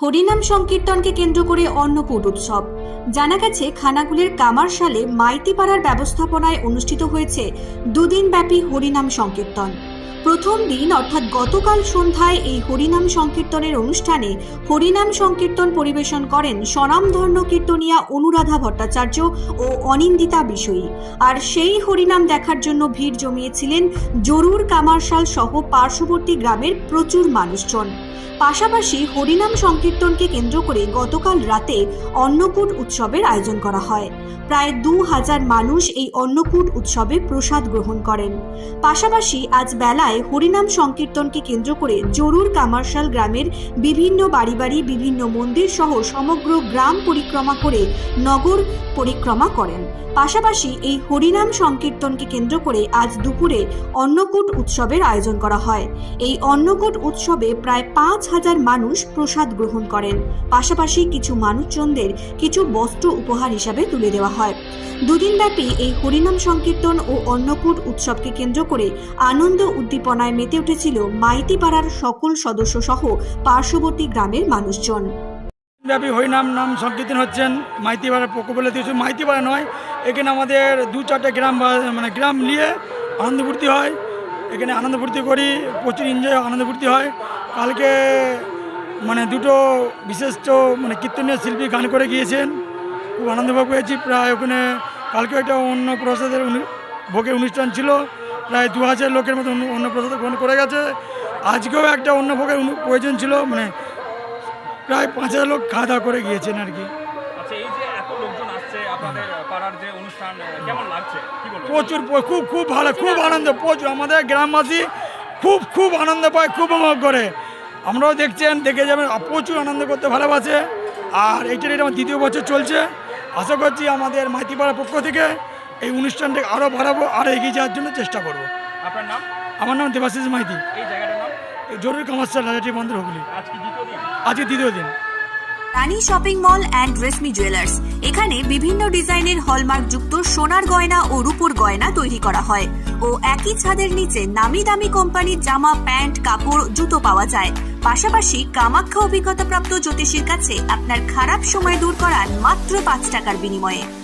হরিনাম সংকীর্তনকে কেন্দ্র করে অন্নকূট উৎসব। জানা গেছে, খানাগুলির কামারশালে মাইতিপাড়ার ব্যবস্থাপনায় অনুষ্ঠিত হয়েছে দুদিনব্যাপী হরিনাম সংকীর্তন। প্রথম দিন, অর্থাৎ গতকাল সন্ধ্যায় এই হরিনাম সংকীর্তনের অনুষ্ঠানে হরিনাম সংকীর্তন পরিবেশন করেন স্বনামধন্য কীর্তনিয়া অনুরাধা ভট্টাচার্য ও অনিন্দিতা বিষয়ী। আর সেই হরিনাম দেখার জন্য ভিড় জমিয়েছিলেন জরুর কামারশাল সহ পার্শ্ববর্তী গ্রামের প্রচুর মানুষজন। পাশাপাশি হরিনাম সংকীর্তনকে কেন্দ্র করে গতকাল রাতে অন্নকূট উৎসবের আয়োজন করা হয়। প্রায় দু হাজার মানুষ এই অন্নকূট উৎসবে প্রসাদ গ্রহণ করেন। পাশাপাশি আজ বেলায় হরিনাম সংকীর্তনকে কেন্দ্র করে জরুর কামারশাল গ্রামের বিভিন্ন বাড়ি বাড়ি, বিভিন্ন মন্দির সহ সমগ্র গ্রাম পরিক্রমা করে নগর পরিক্রমা করেন। পাশাপাশি এই হরিনাম সংকীর্তনকে কেন্দ্র করে আজ দুপুরে অন্নকূট উৎসবের আয়োজন করা হয়। এই অন্নকূট উৎসবে প্রায় পাঁচ হাজার মানুষ প্রসাদ গ্রহণ করেন। পাশাপাশি কিছু মানুষজনদের কিছু বস্ত্র উপহার হিসাবে তুলে দেওয়া হয়। দুদিনব্যাপী এই হরিনাম সংকীর্তন ও অন্নকূট উৎসবকে কেন্দ্র করে আনন্দ উদ্দীপনায় মেতে উঠেছিল মাইতিপাড়ার সকল সদস্য সহ পার্শ্ববর্তী গ্রামের মানুষজন। ব্যাপী হরিনাম নাম সংকীর্তন হচ্ছেন মাইতিপাড়ার পক্ষ বলে দিয়েছে। মাইতিপাড়া নয়, এখানে আমাদের দু চারটে গ্রাম মানে গ্রাম নিয়ে আনন্দ ফুর্তি হয়। এখানে আনন্দ ফুর্তি করি, প্রচুর এনজয় আনন্দ ফুর্তি হয়। কালকে মানে দুটো বিশিষ্ট মানে কীর্তনীয় শিল্পী গান করে গিয়েছেন। খুব আনন্দ পেয়েছি। প্রায় ওখানে কালকে একটা অন্য প্রসাদের ভোগের অনুষ্ঠান ছিল। প্রায় দু হাজার লোকের মতো অন্ন- অন্ন প্রসাদ গ্রহণ করে গেছে। আজকেও একটা অন্ন ভোগের প্রয়োজন ছিল মানে প্রায় পাঁচ হাজার লোক খাওয়া দাওয়া করে গিয়েছেন আর কি। আচ্ছা প্রচুর খুব খুব ভালো খুব আনন্দ প্রচুর। আমাদের গ্রামবাসী খুব খুব আনন্দ পায় খুব উপভোগ করে। আমরাও দেখছেন দেখে যাবেন প্রচুর আনন্দ করতে ভালোবাসে। আর এইটার এটা আমার দ্বিতীয় বছর চলছে। আশা করছি আমাদের মাইতিপাড়ার পক্ষ থেকে এই অনুষ্ঠানটাকে আরও বাড়াবো আরও এগিয়ে যাওয়ার জন্য চেষ্টা করব। আপনার নাম? আমার নাম দেবাশিস মাইতি। এই জায়গাটার নাম? জরুরি কমার্শিয়াল রাজাটি বন্দর হুগলি। দ্বিতীয় দিন। আজকে দ্বিতীয় দিন। Rani shopping mall and Reshmi jewellers. এখানে বিভিন্ন ডিজাইনের হলমার্ক যুক্ত সোনার গয়না ও রূপোর গয়না তৈরি করা হয় ও একই ছাদের নিচে নামি দামি কোম্পানির জামা প্যান্ট কাপড় জুতো পাওয়া যায়। পাশাপাশি কামাখ্যা অভিজ্ঞতাপ্রাপ্ত জ্যোতিষীর কাছে আপনার খারাপ সময় দূর করার মাত্র পাঁচ টাকার বিনিময়ে।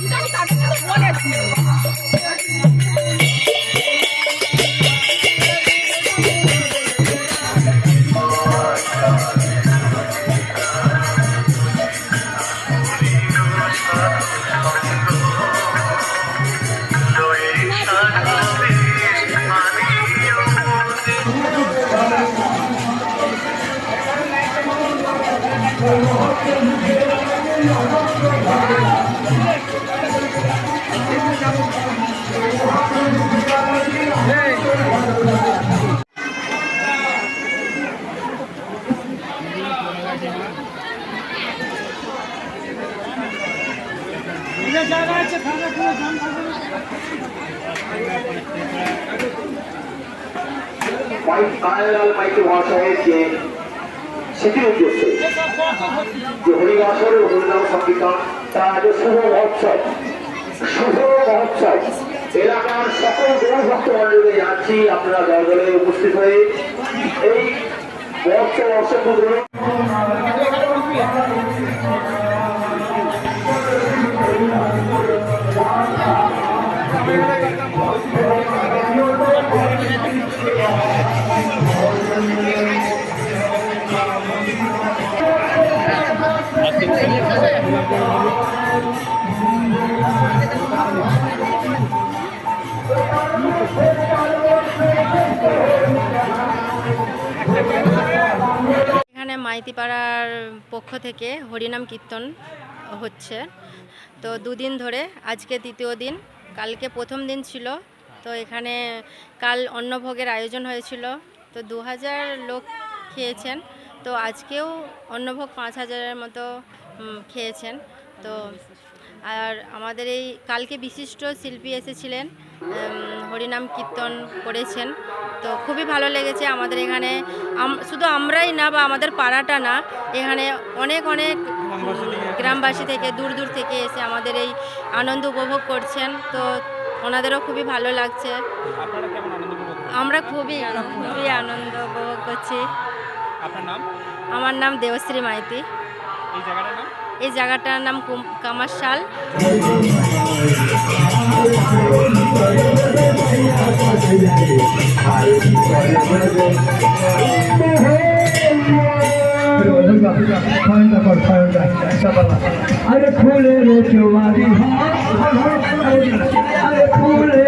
你到底打的是多是我 Kanailal মাইকে মহাশয়ের স্মৃতির উদ্দেশ্যে যে হরিবাসর ও হরিনাম সংকীর্তন তার শুভ মহোৎসব শুভ মহোৎসব। এলাকার সকল গৌভক্ত মন্ডলীকে যাচ্ছি, আপনারা দলদলে উপস্থিত হয়ে এই মহোৎসব অসংখ্য গ্রহণ এখানে মাইতিপাড়ার পক্ষ থেকে হরিনাম কীর্তন হচ্ছে। তো দুদিন ধরে আজকে তৃতীয় দিন কালকে প্রথম দিন ছিল। তো এখানে কাল অন্নভোগের আয়োজন হয়েছিল। তো দু হাজার লোক খেয়েছেন। তো আজকেও অন্নভোগ পাঁচ হাজারের মতো খেয়েছেন। তো আর আমাদের এই কালকে বিশিষ্ট শিল্পী এসেছিলেন। হরিনাম কীর্তন করেছেন। তো খুবই ভালো লেগেছে আমাদের এখানে। শুধু আমরাই না বা আমাদের পাড়াটা না এখানে অনেক অনেক গ্রামবাসী থেকে দূর দূর থেকে এসে আমাদের এই আনন্দ উপভোগ করছেন। তো ওনাদেরও খুবই ভালো লাগছে? আমরা খুবই খুবই আনন্দ উপভোগ করছি। আমার নাম দেবশ্রী মাইতি। এই জায়গাটার নাম? এই জায়গাটার নাম কামারশাল। আরে ফুলের চোমারি আরে ফুলের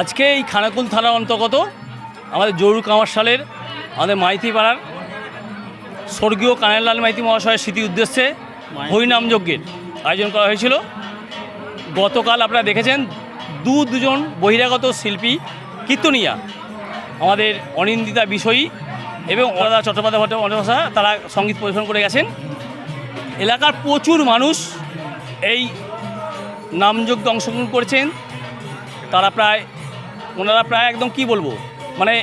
আজকে এই খানাকুল থানার অন্তর্গত আমাদের জরুর কামারশালের আমাদের মাইতি পাড়ার স্বর্গীয় কানাইলাল মাইতি মহাশয়ের স্মৃতি উদ্দেশ্যে হরিনাম যজ্ঞের আয়োজন করা হয়েছিল। গতকাল আপনারা দেখেছেন দু দুজন বহিরাগত শিল্পী কীর্তনিয়া আমাদের অনিন্দিতা বিষয়ী এবং অনাদা চট্টোপাধ্যায় ভট্ট অনভাষা তারা সংগীত পরিবেশন করে গেছেন। এলাকার প্রচুর মানুষ এই নামযজ্ঞে অংশগ্রহণ করেছেন। তারা প্রায় ওনারা প্রায় একদম কি বলব? মানে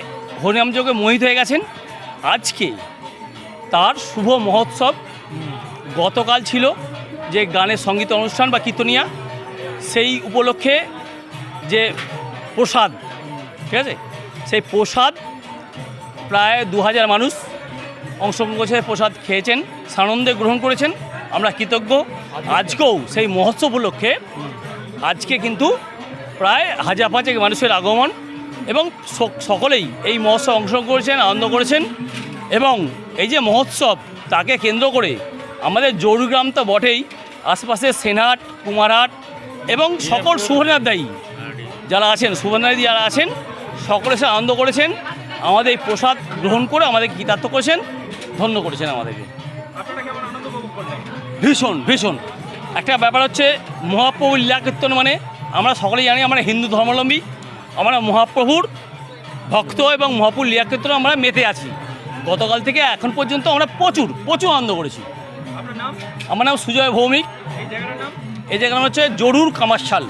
হরিনাম যোগে মোহিত হয়ে গেছেন। আজকে তার শুভ মহোৎসব গতকাল ছিল যে গানের সংগীত অনুষ্ঠান বা কীর্তনিয়া সেই উপলক্ষে যে প্রসাদ ঠিক আছে? সেই প্রসাদ প্রায় দু হাজার মানুষ অংশগ্রহণ করেছে প্রসাদ খেয়েছেন সানন্দে গ্রহণ করেছেন। আমরা কৃতজ্ঞ। আজকেও সেই মহোৎসব উপলক্ষে আজকে কিন্তু প্রায় হাজার পাঁচেক মানুষের আগমন এবং সকলেই এই মহোৎসব অংশগ্রহণ করেছেন আনন্দ করেছেন এবং এই যে মহোৎসব তাকে কেন্দ্র করে আমাদের জরুগ্রাম তো বটেই আশেপাশে সেনহাট কুমারহাট এবং সকল সুবর্ণাদায়ী যারা আছেন সুবর্ণাদি যারা আছেন সকলে সে আনন্দ করেছেন আমাদের এই প্রসাদ গ্রহণ করে আমাদের কৃতার্থ করেছেন ধন্য করেছেন আমাদেরকে। ভীষণ ভীষণ। একটা ব্যাপার হচ্ছে মহাপ্রভুর লীলা কীর্তন মানে আমরা সকলেই জানি আমরা হিন্দু ধর্মাবলম্বী আমরা মহাপ্রভুর ভক্ত এবং মহাপুর লীলা কীর্তন আমরা মেতে আছি। গতকাল থেকে এখন পর্যন্ত আমরা প্রচুর প্রচুর আনন্দ করেছি। নাম? আমার নাম সুজয় ভৌমিক। এই জায়গার নাম হচ্ছে জরুর কামারশাল।